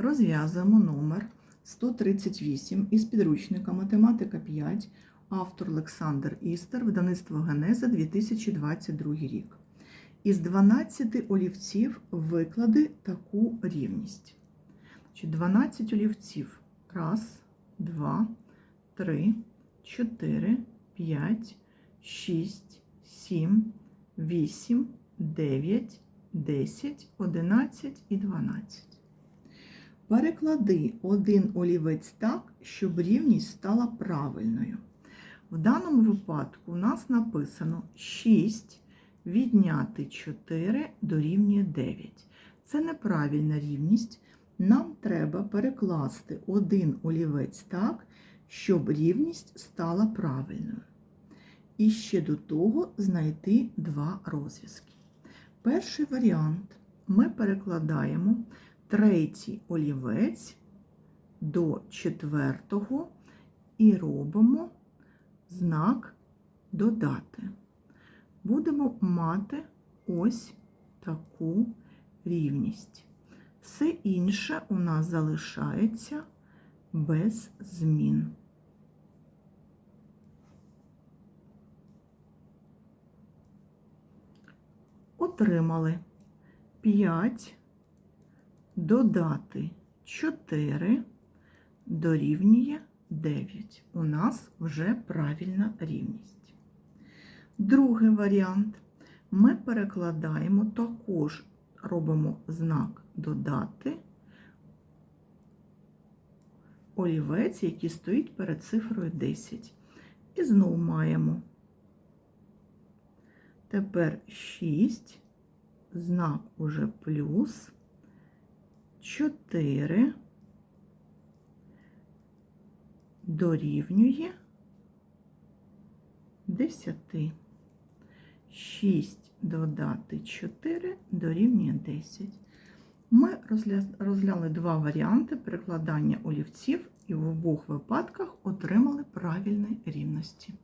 Розв'язуємо номер 138 із підручника Математика 5, автор Олександр Істер, видавництво Генеза 2022 рік. Із 12 олівців виклади таку рівність. Значить, 12 олівців. Раз, два, три, чотири, п'ять, шість, сім, вісім, дев'ять, десять, одинадцять і дванадцять. Переклади один олівець так, щоб рівність стала правильною. В даному випадку у нас написано 6 відняти 4 дорівнює 9. Це неправильна рівність. Нам треба перекласти один олівець так, щоб рівність стала правильною. І ще до того знайти два розв'язки. Перший варіант ми перекладаємо третій олівець до четвертого і робимо знак додати. Будемо мати ось таку рівність. Все інше у нас залишається без змін. Отримали 5 додати 4 дорівнює 9. У нас вже правильна рівність. Другий варіант. Ми перекладаємо, також робимо знак додати олівець, який стоїть перед цифрою 10. І знову маємо тепер 6, знак уже плюс, 4 дорівнює 10. 6 додати 4 дорівнює 10. Ми розгля- розглянули два варіанти перекладання олівців і в обох випадках отримали правильні рівності.